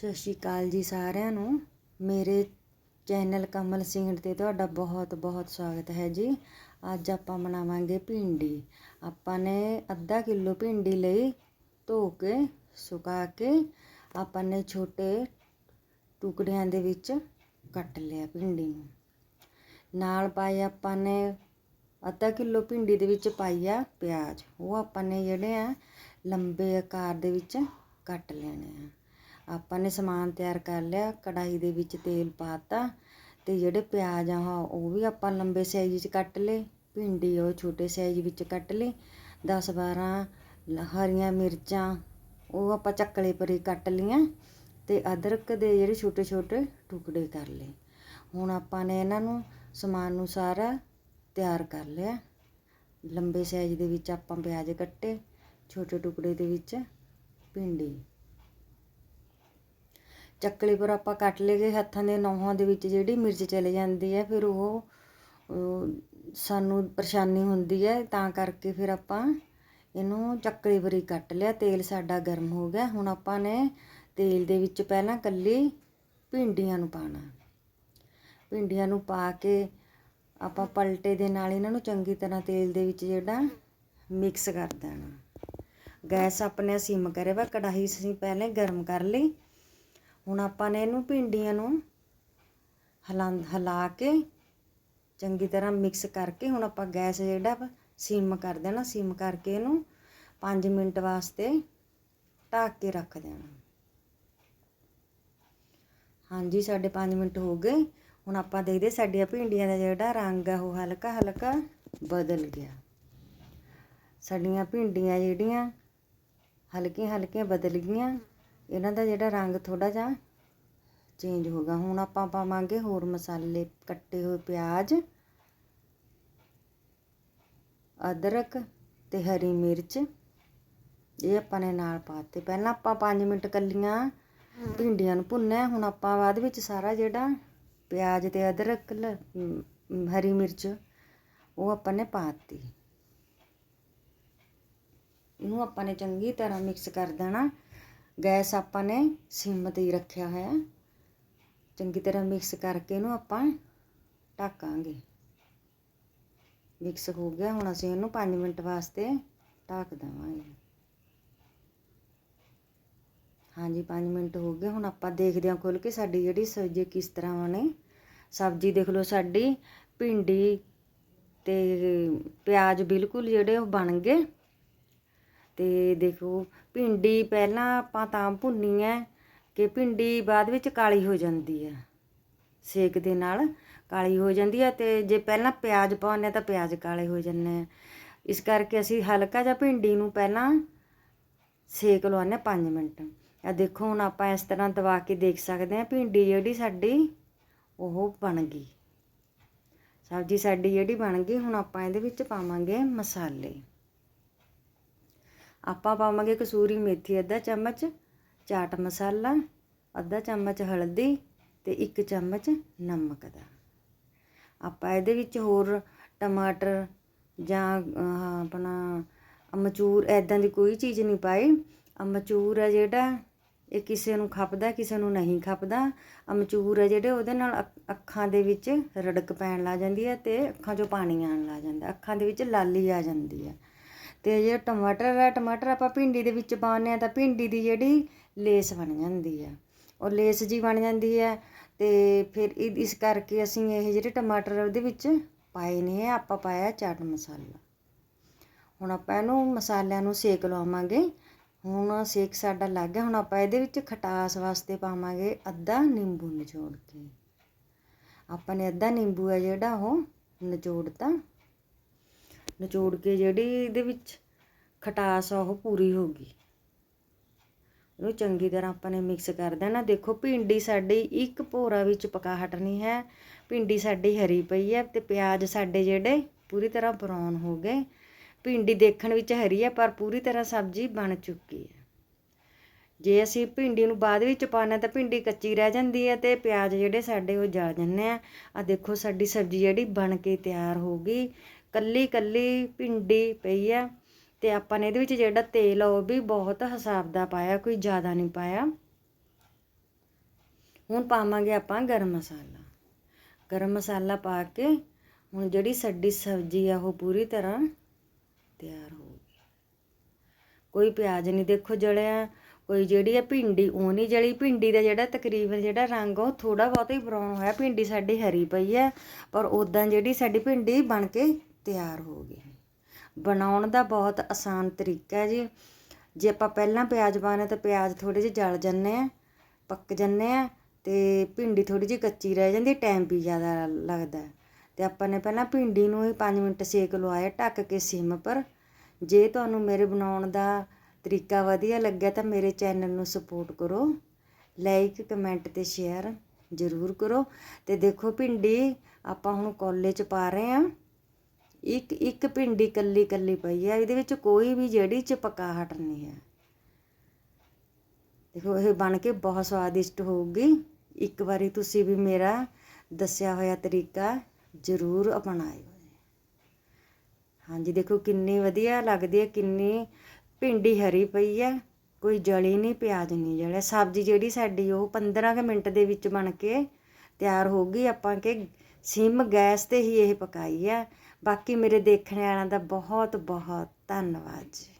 ਸਤਿ ਸ਼੍ਰੀ ਅਕਾਲ ਜੀ ਸਾਰਿਆਂ ਨੂੰ। ਮੇਰੇ ਚੈਨਲ ਕਮਲ ਸਿੰਘ ਤੇ ਤੁਹਾਡਾ ਬਹੁਤ ਬਹੁਤ ਸਵਾਗਤ ਹੈ ਜੀ। ਅੱਜ ਆਪਾਂ ਬਣਾਵਾਂਗੇ ਭਿੰਡੀ। ਆਪਾਂ ਨੇ ਅੱਧਾ ਕਿਲੋ ਭਿੰਡੀ ਲਈ ਧੋ ਕੇ, ਸੁਕਾ ਕੇ ਆਪਾਂ ਨੇ ਛੋਟੇ ਟੁਕੜਿਆਂ ਦੇ ਵਿੱਚ ਕੱਟ ਲਿਆ ਭਿੰਡੀ ਨੂੰ। ਨਾਲ ਪਾਏ ਆਪਾਂ ਨੇ ਅੱਧਾ ਕਿਲੋ ਭਿੰਡੀ ਦੇ ਵਿੱਚ ਪਾਈਆ ਪਿਆਜ਼। ਉਹ ਆਪਾਂ ਨੇ ਜਿਹੜੇ ਆ ਲੰਬੇ ਆਕਾਰ ਦੇ ਵਿੱਚ ਕੱਟ ਲੈਣੇ ਆ। ਆਪਾਂ ਨੇ ਸਮਾਨ ਤਿਆਰ ਕਰ ਲਿਆ ਕੜਾਈ ਦੇ ਵਿੱਚ ਤੇਲ ਪਾਤਾ ਤੇ ਜਿਹੜੇ ਪਿਆਜ਼ ਆ ਉਹ ਵੀ ਆਪਾਂ ਲੰਬੇ ਸਾਈਜ਼ ਵਿੱਚ ਕੱਟ ਲਏ, ਭਿੰਡੀ ਉਹ ਛੋਟੇ ਸਾਈਜ਼ ਵਿੱਚ ਕੱਟ ਲਈ 10 12 ਹਰੀਆਂ ਮਿਰਚਾਂ, ਉਹ ਆਪਾਂ ਚੱਕਲੇ ਪਰੇ ਕੱਟ ਲਈਆਂ ਤੇ ਅਦਰਕ ਦੇ ਜਿਹੜੇ ਛੋਟੇ ਛੋਟੇ ਟੁਕੜੇ ਕਰ ਲਏ। ਹੁਣ ਆਪਾਂ ਨੇ ਇਹਨਾਂ ਨੂੰ ਸਮਾਨ ਨੂੰ ਸਾਰਾ ਤਿਆਰ ਕਰ ਲਿਆ। ਲੰਬੇ ਸਾਈਜ਼ ਦੇ ਵਿੱਚ ਆਪਾਂ ਪਿਆਜ਼ ਕੱਟੇ, ਛੋਟੇ ਟੁਕੜੇ ਦੇ ਵਿੱਚ ਭਿੰਡੀ। ਚੱਕਲੀ ਪਰ ਆਪਾਂ ਕੱਟ ਲਏ ਹੱਥਾਂ ਦੇ ਨੌਹਾਂ ਦੇ ਵਿੱਚ ਜਿਹੜੀ ਮਿਰਚ ਚਲੇ ਜਾਂਦੀ ਹੈ, ਫਿਰ ਉਹ ਸਾਨੂੰ ਪਰੇਸ਼ਾਨੀ ਹੁੰਦੀ ਹੈ, ਤਾਂ ਕਰਕੇ ਫਿਰ ਆਪਾਂ ਇਹਨੂੰ ਚੱਕਲੇ ਬਰੀ ਕੱਟ ਲਿਆ। ਤੇਲ ਸਾਡਾ ਗਰਮ ਹੋ ਗਿਆ। ਹੁਣ ਆਪਾਂ ਨੇ ਤੇਲ ਦੇ ਵਿੱਚ ਪਹਿਲਾਂ ਕੱਲੀ ਭਿੰਡੀਆਂ ਨੂੰ ਪਾਣਾ ਭਿੰਡੀਆਂ ਨੂੰ ਪਾ ਕੇ ਆਪਾਂ ਪਲਟੇ ਦੇ ਨਾਲ ਇਹਨਾਂ ਨੂੰ ਚੰਗੀ ਤਰ੍ਹਾਂ ਤੇਲ ਦੇ ਵਿੱਚ ਜਿਹੜਾ ਮਿਕਸ ਕਰ ਦੇਣਾ। ਗੈਸ ਆਪਣੇ ਸਿਮ ਕਰੇ ਵਾ, ਕੜਾਹੀ ਅਸੀਂ ਪਹਿਲੇ ਗਰਮ ਕਰ ਲਈ। ਹੁਣ ਆਪਾਂ ਨੇ ਇਹਨੂੰ ਭਿੰਡੀਆਂ ਨੂੰ ਹਲਾ ਹਲਾ ਕੇ ਚੰਗੀ ਤਰ੍ਹਾਂ ਮਿਕਸ ਕਰਕੇ ਹੁਣ ਆਪਾਂ ਗੈਸ ਜਿਹੜਾ ਸਿਮ ਕਰ ਦੇਣਾ, ਸਿਮ ਕਰਕੇ ਇਹਨੂੰ 5 ਮਿੰਟ ਵਾਸਤੇ ਢੱਕ ਕੇ ਰੱਖ ਦੇਣਾ। ਹਾਂਜੀ ਸਾਡੇ 5 ਮਿੰਟ ਹੋ ਗਏ। ਹੁਣ ਆਪਾਂ ਦੇਖਦੇ ਸਾਡੀਆਂ ਭਿੰਡੀਆਂ ਦਾ ਜਿਹੜਾ ਰੰਗ ਆ, ਉਹ ਹਲਕਾ ਹਲਕਾ ਬਦਲ ਗਿਆ। ਸਾਡੀਆਂ ਭਿੰਡੀਆਂ ਜਿਹੜੀਆਂ ਹਲਕੀਆਂ ਹਲਕੀਆਂ ਬਦਲ ਗਈਆਂ। ਇਹਨਾਂ ਦਾ ਜਿਹੜਾ ਰੰਗ ਥੋੜਾ ਜਿਹਾ ਚੇਂਜ ਹੋ ਗਿਆ। ਹੁਣ ਆਪਾਂ ਪਾਵਾਂਗੇ ਹੋਰ ਮਸਾਲੇ, ਕੱਟੇ ਹੋਏ ਪਿਆਜ਼, ਅਦਰਕ ਤੇ ਹਰੀ ਮਿਰਚ। ਇਹ ਆਪਾਂ ਨੇ ਨਾਲ ਪਾਤੇ। ਪਹਿਲਾਂ ਆਪਾਂ 5 ਮਿੰਟ ਕੱਲੀਆਂ ਭਿੰਡੀਆਂ ਨੂੰ ਭੁੰਨਿਆ। ਹੁਣ ਆਪਾਂ ਬਾਅਦ ਵਿੱਚ ਸਾਰਾ ਜਿਹੜਾ ਪਿਆਜ਼ ਤੇ ਅਦਰਕ ਹਰੀ ਮਿਰਚ, ਉਹ ਆਪਾਂ ਨੇ ਪਾਤੀ। ਇਹਨੂੰ ਆਪਾਂ ਨੇ ਚੰਗੀ ਤਰ੍ਹਾਂ ਮਿਕਸ ਕਰ ਦੇਣਾ। ਗੈਸ ਆਪਾਂ ਨੇ ਸਿਮ ਤੇ ਹੀ ਰੱਖਿਆ ਹੋਇਆ। ਚੰਗੀ ਤਰ੍ਹਾਂ ਮਿਕਸ ਕਰਕੇ ਇਹਨੂੰ ਆਪਾਂ ਢੱਕਾਂਗੇ। ਮਿਕਸ ਹੋ ਗਿਆ, ਹੁਣ ਅਸੀਂ ਇਹਨੂੰ 5 ਮਿੰਟ ਵਾਸਤੇ ਢੱਕ ਦੇਵਾਂਗੇ। ਹਾਂਜੀ 5 ਮਿੰਟ ਹੋ ਗਏ, ਹੁਣ ਆਪਾਂ ਦੇਖਦੇ ਹਾਂ ਖੋਲ ਕੇ ਸਾਡੀ ਜਿਹੜੀ ਸਬਜ਼ੀ ਕਿਸ ਤਰ੍ਹਾਂ ਬਣੇ। ਸਬਜ਼ੀ ਦੇਖ ਲਓ ਸਾਡੀ ਭਿੰਡੀ ਤੇ ਪਿਆਜ਼ ਬਿਲਕੁਲ ਜਿਹੜੇ ਉਹ ਬਣ ਗਏ। ਤੇ ਦੇਖੋ ਭਿੰਡੀ ਪਹਿਲਾਂ ਆਪਾਂ ਤਾਂ ਭੁੰਨੀ ਹੈ ਕਿ ਭਿੰਡੀ ਬਾਅਦ ਵਿੱਚ ਕਾਲੀ ਹੋ ਜਾਂਦੀ ਹੈ ਸੇਕ ਦੇ ਨਾਲ ਕਾਲੀ ਹੋ ਜਾਂਦੀ ਹੈ ਤੇ ਜੇ ਪਹਿਲਾਂ ਪਿਆਜ਼ ਪਾਉਂਦੇ ਤਾਂ ਪਿਆਜ਼ ਕਾਲੇ ਹੋ ਜਾਂਦੇ ਆ ਇਸ ਕਰਕੇ ਅਸੀਂ ਹਲਕਾ ਜਿਹਾ ਭਿੰਡੀ ਨੂੰ ਪਹਿਲਾਂ ਸੇਕ ਲਵਾਉਂਦੇ 5 ਮਿੰਟ। ਆ ਦੇਖੋ ਹੁਣ ਆਪਾਂ ਇਸ ਤਰ੍ਹਾਂ ਦਬਾ ਕੇ ਦੇਖ ਸਕਦੇ ਹਾਂ ਭਿੰਡੀ ਜਿਹੜੀ ਸਾਡੀ ਉਹ ਬਣ ਗਈ। ਸਬਜ਼ੀ ਸਾਡੀ ਜਿਹੜੀ ਬਣ ਗਈ, ਹੁਣ ਆਪਾਂ ਇਹਦੇ ਵਿੱਚ ਪਾਵਾਂਗੇ ਮਸਾਲੇ। ਆਪਾਂ ਪਾਵਾਂਗੇ ਕਸੂਰੀ ਮੇਥੀ ਅੱਧਾ ਚਮਚ, ਚਾਟ ਮਸਾਲਾ, ਅੱਧਾ ਚਮਚ ਹਲਦੀ ਤੇ ਇੱਕ ਚਮਚ ਨਮਕ ਦਾ। ਆਪਾਂ ਇਹਦੇ ਵਿੱਚ ਹੋਰ ਟਮਾਟਰ ਜਾਂ ਆਪਣਾ ਅਮਚੂਰ ਐਦਾਂ ਦੀ ਕੋਈ ਚੀਜ਼ ਨਹੀਂ ਪਾਈ। ਅਮਚੂਰ ਹੈ ਜਿਹੜਾ, ਇਹ ਕਿਸੇ ਨੂੰ ਖਪਦਾ, ਕਿਸੇ ਨੂੰ ਨਹੀਂ ਖਪਦਾ। ਅਮਚੂਰ ਹੈ ਜਿਹੜੇ ਉਹਦੇ ਨਾਲ ਅੱਖਾਂ ਦੇ ਵਿੱਚ ਰੜਕ ਪੈਣ ਲੱਗ ਜਾਂਦੀ ਹੈ ਤੇ ਅੱਖਾਂ 'ਚੋਂ ਪਾਣੀ ਆਉਣ ਲੱਗ ਜਾਂਦਾ। ਅੱਖਾਂ ਦੇ ਵਿੱਚ ਲਾਲੀ ਆ ਜਾਂਦੀ ਹੈ ਤੇ ਜੇ ਟਮਾਟਰ ਹੈ, ਟਮਾਟਰ ਆਪਾਂ ਭਿੰਡੀ ਦੇ ਵਿੱਚ ਪਾਉਂਦੇ ਆ ਤਾਂ ਭਿੰਡੀ ਦੀ ਜਿਹੜੀ ਲੇਸ ਬਣ ਜਾਂਦੀ ਹੈ ਉਹ ਲੇਸ ਜੀ ਬਣ ਜਾਂਦੀ ਹੈ ਤੇ ਫਿਰ ਇਸ ਕਰਕੇ ਅਸੀਂ ਇਹ ਜਿਹੜੇ ਟਮਾਟਰ ਉਹਦੇ ਵਿੱਚ ਪਾਏ ਨੇ, ਆਪਾਂ ਪਾਇਆ ਚਾਟ ਮਸਾਲਾ। ਹੁਣ ਆਪਾਂ ਇਹਨੂੰ ਮਸਾਲਿਆਂ ਨੂੰ ਸੇਕ ਲਵਾਵਾਂਗੇ। ਹੁਣ ਸੇਕ ਸਾਡਾ ਲੱਗ ਗਿਆ, ਹੁਣ ਆਪਾਂ ਇਹਦੇ ਵਿੱਚ ਖਟਾਸ ਵਾਸਤੇ ਪਾਵਾਂਗੇ ਅੱਧਾ ਨਿੰਬੂ ਨਿਚੋੜ ਕੇ। ਆਪਾਂ ਨੇ ਅੱਧਾ ਨਿੰਬੂ ਹੈ ਜਿਹੜਾ ਉਹ ਨਿਚੋੜਤਾ। ਨਿਚੋੜ ਕੇ ਜਿਹੜੀ ਇਹਦੇ ਵਿੱਚ ਖਟਾਸ ਆ, ਉਹ ਪੂਰੀ ਹੋ ਗਈ। ਇਹਨੂੰ ਚੰਗੀ ਤਰ੍ਹਾਂ ਆਪਾਂ ਨੇ ਮਿਕਸ ਕਰ ਦੇਣਾ। ਦੇਖੋ, ਭਿੰਡੀ ਸਾਡੀ ਇੱਕ ਭੋਰਾ ਵਿੱਚ ਪਕਾ ਨਹੀਂ ਹੈ। ਭਿੰਡੀ ਸਾਡੀ ਹਰੀ ਪਈ ਹੈ ਤੇ ਪਿਆਜ਼ ਸਾਡੇ ਜਿਹੜੇ ਪੂਰੀ ਤਰ੍ਹਾਂ ਬਰਾਊਨ ਹੋ ਗਏ। ਭਿੰਡੀ ਦੇਖਣ ਵਿੱਚ ਹਰੀ ਹੈ, ਪਰ ਪੂਰੀ ਤਰ੍ਹਾਂ ਸਬਜ਼ੀ ਬਣ ਚੁੱਕੀ ਹੈ। ਜੇ ਅਸੀਂ ਭਿੰਡੀ ਨੂੰ ਬਾਅਦ ਵਿੱਚ ਪਾਣਾ ਤਾਂ ਭਿੰਡੀ ਕੱਚੀ ਰਹਿ ਜਾਂਦੀ ਹੈ ਤੇ ਪਿਆਜ਼ ਜਿਹੜੇ ਸਾਡੇ ਉਹ ਜਲ ਜਾਂਦੇ ਆ। ਆ ਦੇਖੋ, ਸਾਡੀ ਸਬਜ਼ੀ ਜਿਹੜੀ ਬਣ ਕੇ ਤਿਆਰ ਹੋ ਗਈ। ਕੱਲੀ ਕੱਲੀ ਭਿੰਡੀ ਪਈ ਆ ਤੇ ਆਪਾਂ ਨੇ ਇਹਦੇ ਵਿੱਚ ਜਿਹੜਾ ਤੇਲ ਆ ਉਹ ਵੀ ਬਹੁਤ ਹਿਸਾਬ ਦਾ ਪਾਇਆ, ਕੋਈ ਜ਼ਿਆਦਾ ਨਹੀਂ ਪਾਇਆ। ਹੁਣ ਪਾਵਾਂਗੇ ਆਪਾਂ ਗਰਮ ਮਸਾਲਾ। ਗਰਮ ਮਸਾਲਾ ਪਾ ਕੇ ਹੁਣ ਜਿਹੜੀ ਸਾਡੀ ਸਬਜ਼ੀ ਆ ਉਹ ਪੂਰੀ ਤਰ੍ਹਾਂ ਤਿਆਰ ਹੋ ਗਈ। ਕੋਈ ਪਿਆਜ਼ ਨਹੀਂ ਦੇਖੋ ਜਲਿਆ, ਕੋਈ ਜਿਹੜੀ ਆ ਭਿੰਡੀ, ਉਹ ਨਹੀਂ ਜਲੀ। ਭਿੰਡੀ ਦਾ ਜਿਹੜਾ ਤਕਰੀਬਨ ਜਿਹੜਾ ਰੰਗ ਉਹ ਥੋੜਾ ਬਹੁਤ ਹੀ ਬਰਾਊਨ ਹੋਇਆ। ਭਿੰਡੀ ਸਾਡੀ ਹਰੀ ਪਈ ਹੈ ਪਰ ਉਦਾਂ ਜਿਹੜੀ ਸਾਡੀ ਭਿੰਡੀ ਬਣ ਕੇ ਤਿਆਰ ਹੋ ਗਈ ਬਣਾਉਣ ਦਾ ਬਹੁਤ ਆਸਾਨ ਤਰੀਕਾ ਹੈ ਜੀ। ਜੇ ਆਪਾਂ ਪਹਿਲਾਂ ਪਿਆਜ਼ ਪਾਣੇ ਤਾਂ ਪਿਆਜ਼ ਥੋੜੇ ਜਿਹੇ ਜਲ ਜਾਂਦੇ ਆ, ਪੱਕ ਜਾਂਦੇ ਆ ਤੇ ਭਿੰਡੀ ਥੋੜੀ ਜਿਹੀ ਕੱਚੀ ਰਹਿ ਜਾਂਦੀ, ਟਾਈਮ ਵੀ ਜ਼ਿਆਦਾ ਲੱਗਦਾ। ਹੈ। ਤੇ ਆਪਾਂ ਨੇ ਪਹਿਲਾਂ ਭਿੰਡੀ ਨੂੰ ਹੀ 5 ਮਿੰਟ ਸੇਕ ਲਵਾਇਆ, ਢੱਕ ਕੇ ਸਿਮ ਪਰ। ਜੇ ਤੁਹਾਨੂੰ ਮੇਰੇ ਬਣਾਉਣ ਦਾ ਤਰੀਕਾ ਵਧੀਆ ਲੱਗਿਆ ਤਾਂ ਮੇਰੇ ਚੈਨਲ ਨੂੰ ਸਪੋਰਟ ਕਰੋ, ਲਾਈਕ, ਕਮੈਂਟ ਤੇ ਸ਼ੇਅਰ ਜ਼ਰੂਰ ਕਰੋ। ਤੇ ਦੇਖੋ ਭਿੰਡੀ ਆਪਾਂ ਹੁਣ ਕੋਲੇ ਚ ਪਾ ਰਹੇ ਆ ਇੱਕ ਇੱਕ ਭਿੰਡੀ ਕੱਲੀ ਕੱਲੀ ਪਈ ਹੈ, ਇਹਦੇ ਵਿੱਚ ਕੋਈ ਵੀ ਜਿਹੜੀ ਚਪਕਾਹਟ ਨਹੀਂ ਹੈ। ਦੇਖੋ, ਇਹ ਬਣ ਕੇ ਬਹੁਤ ਸਵਾਦਿਸ਼ਟ ਹੋਊਗੀ। ਇੱਕ ਵਾਰੀ ਤੁਸੀਂ ਵੀ ਮੇਰਾ ਦੱਸਿਆ ਹੋਇਆ ਤਰੀਕਾ ਜ਼ਰੂਰ ਅਪਣਾਇਓ। ਹਾਂਜੀ, ਦੇਖੋ ਕਿੰਨੀ ਵਧੀਆ ਲੱਗਦੀ ਹੈ, ਕਿੰਨੀ ਭਿੰਡੀ ਹਰੀ ਪਈ ਹੈ। ਕੋਈ ਜਲੀ ਨਹੀਂ, ਪਿਆਜ਼ ਨਹੀਂ ਜਲਿਆ। ਸਬਜ਼ੀ ਜਿਹੜੀ ਸਾਡੀ, ਉਹ 15 ਕੁ ਮਿੰਟ ਦੇ ਵਿੱਚ ਬਣ ਕੇ ਤਿਆਰ ਹੋ ਗਈ ਆਪਾਂ ਕਿ ਸਿਮ ਗੈਸ ਤੇ ਹੀ ਇਹ ਪਕਾਈ ਹੈ। ਬਾਕੀ ਮੇਰੇ ਦੇਖਣ ਵਾਲਿਆਂ ਦਾ ਬਹੁਤ ਬਹੁਤ ਧੰਨਵਾਦ ਜੀ।